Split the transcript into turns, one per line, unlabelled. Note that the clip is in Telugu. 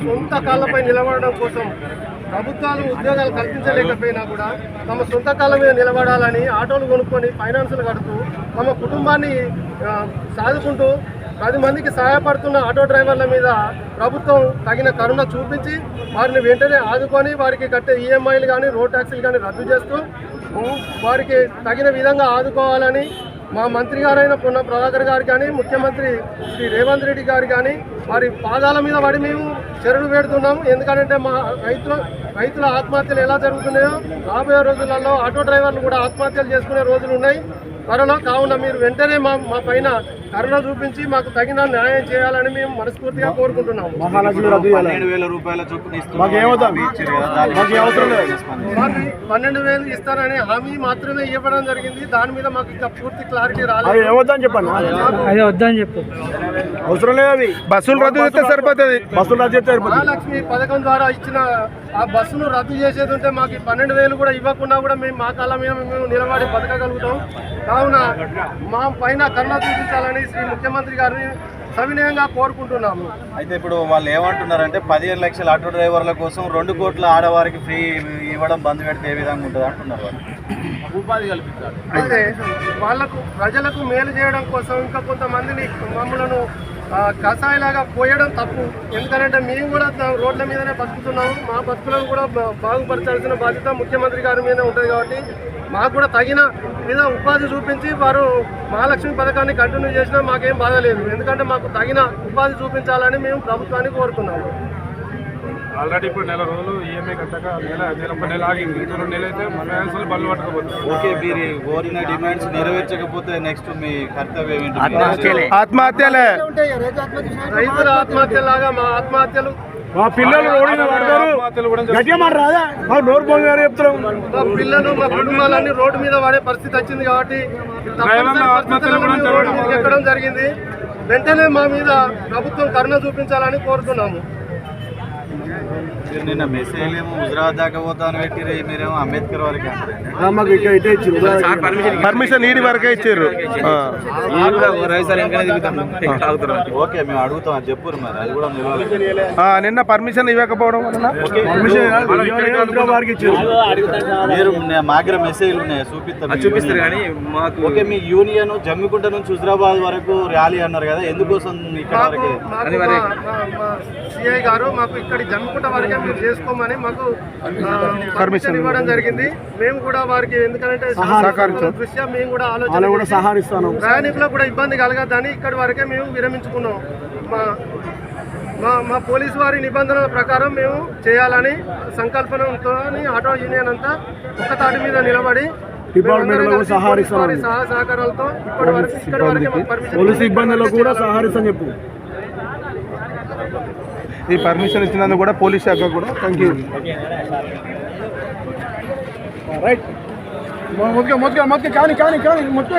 సొంత కాళ్ళపై నిలబడడం కోసం ప్రభుత్వాలు ఉద్యోగాలు కల్పించలేకపోయినా కూడా తమ సొంత కాళ్ళ మీద నిలబడాలని ఆటోలు కొనుక్కొని ఫైనాన్సులు కడుతూ తమ కుటుంబాన్ని ఆ, సాదుకుంటూ పది మందికి సహాయపడుతున్న ఆటో డ్రైవర్ల మీద ప్రభుత్వం తగిన కరుణ చూపించి వారిని వెంటనే ఆదుకొని వారికి కట్టే ఈఎంఐలు కానీ రోడ్ ట్యాక్సీలు కానీ రద్దు చేస్తూ వారికి తగిన విధంగా ఆదుకోవాలని మా మంత్రి గారైన పొన్న ప్రభాకర్ గారు కానీ ముఖ్యమంత్రి శ్రీ రేవంత్ రెడ్డి గారు కానీ వారి పాదాల మీద పడి మేము చెరువులు పెడుతున్నాము. ఎందుకంటే మా రైతుల రైతుల ఆత్మహత్యలు ఎలా జరుగుతున్నాయో రాబోయే రోజులలో ఆటో డ్రైవర్లు కూడా ఆత్మహత్యలు చేసుకునే రోజులు ఉన్నాయి. త్వరలో కావున మీరు వెంటనే మా మా పైన కరుణ చూపించి మాకు తగిన న్యాయం చేయాలని మేము మనస్ఫూర్తిగా కోరుకుంటున్నాము.
పన్నెండు వేల
ఇస్తారనే హామీ మాత్రమే ఇవ్వడం జరిగింది. దాని మీద మాకు ఇంకా పూర్తి క్లారిటీ రాలేదు.
చెప్పండి.
అదే వద్దని చెప్పు.
అవసరం లేదు అవి.
బస్సులు రద్దు చేస్తే సరిపోతుంది.
బస్సులు రద్దు చేస్తే సరిపోతుంది.
మహాలక్ష్మి పథకం ద్వారా ఇచ్చిన ఆ బస్సును రద్దు చేసేది ఉంటే మాకు పన్నెండు వేలు కూడా ఇవ్వకుండా కూడా మేము మా కాలం మీద మేము నిలబడి బతకగలుగుతాం. కావున మా పైన కన్నా చూపించాలని శ్రీ ముఖ్యమంత్రి గారిని సవినయంగా కోరుకుంటున్నాము.
అయితే ఇప్పుడు వాళ్ళు ఏమంటున్నారంటే పదిహేను లక్షల ఆటో డ్రైవర్ల కోసం రెండు కోట్ల ఆడవారికి ఫ్రీ ఇవ్వడం బంద్ పెడితే ఏ విధంగా ఉంటుంది అంటున్నారు వాళ్ళు?
అయితే వాళ్ళకు ప్రజలకు మేలు చేయడం కోసం ఇంకా కొంతమందిని మమ్మలను కషాయలాగా పోయడం తప్పు. ఎందుకంటే మేము కూడా రోడ్ల మీదనే బతుకుతున్నాము. మా బతుకులను కూడా బాగుపరచాల్సిన బాధ్యత ముఖ్యమంత్రి గారి మీద ఉంటుంది కాబట్టి మాకు కూడా తగిన మీద ఉపాధి చూపించి వారు మహాలక్ష్మి పథకాన్ని కంటిన్యూ చేసినా మాకేం బాధ లేదు. ఎందుకంటే మాకు తగిన ఉపాధి చూపించాలని మేము ప్రభుత్వాన్ని కోరుతున్నాము.
ఆల్రెడీ ఇప్పుడు నెల రోజులు ఈఎంఐ కట్టక నెల నెల ఒక నెల ఆగింది. ఇంకో రెండు నెలలు అయితే మన అసలు బళ్ళు పట్టుకోబోతుంది
ఓకే మీరు కోరిన డిమాండ్స్ నెరవేర్చకపోతే నెక్స్ట్ మీ కర్తవ్యం ఏంటి?
ఆత్మహత్యలే.
రైతుల ఆత్మహత్యలాగా మా ఆత్మహత్యలు.
మా పిల్లలు రోడ్డు మీద పడతారు
పిల్లలు మా కుటుంబాలన్నీ రోడ్డు మీద పడే పరిస్థితి వచ్చింది కాబట్టి ఎక్కడం జరిగింది. వెంటనే మా మీద ప్రభుత్వం కరుణ చూపించాలని కోరుతున్నాము.
మీరు నిన్న మెసేజ్ ఏమో హుజరాబాద్ దాకా పోతాను పెట్టి మీరేమో అంబేద్కర్ వారికి
మాకు ఇక్కడ ఇటే
పర్మిషన్ ఈడి వరకే ఇచ్చారు.
ఓకే మేము అడుగుతాం. అది చెప్పురు మరి. అది కూడా నిలవాలి
నిన్న పర్మిషన్ ఇవ్వకపోవడం వలన?
పర్మిషన్ హైదరాబాద్ వారికి ఇచ్చారు.
మీరు నే- మా దగ్గర మెసేజ్లు ఉన్నాయి. చూపిస్తాం. చూపిస్తారు కానీ ఓకే మీ యూనియన్ జమ్మికుంట నుంచి హుజరాబాద్ వరకు ర్యాలీ అన్నారు కదా. ఎందుకోసం ఇక్కడ వరకే?
సిఐ గారు మాకు ఇక్కడ జమ్ముకుంట వరకే చేసుకోమని మాకు పర్మిషన్ ఇవ్వడం జరిగింది. మేము కూడా వారికి ఎందుకంటే. దృష్ట్యా మేము కూడా ఆలోచన
సహారిస్తాను
ప్రయాణికులకు కూడా ఇబ్బంది కలగద్దని ఇక్కడి వరకే మేము విరమించుకున్నాం. మా మా మా పోలీసు వారి నిబంధనల ప్రకారం మేము చేయాలని సంకల్పనతో ఆటో యూనియన్ అంతా ఒక్క తాటి మీద నిలబడి సహకారాలతో ఇప్పటి వరకు ఇక్కడి వరకే పర్మిషన్
పోలీసు ఇబ్బందులకు కూడా సహారిస్తాను చెప్పు.
ఈ పర్మిషన్ ఇచ్చినందుకు కూడా పోలీస్ శాఖ కూడా థ్యాంక్ యూ
రైట్ మొదక మొదక మొదక కానీ కానీ కానీ మొత్తం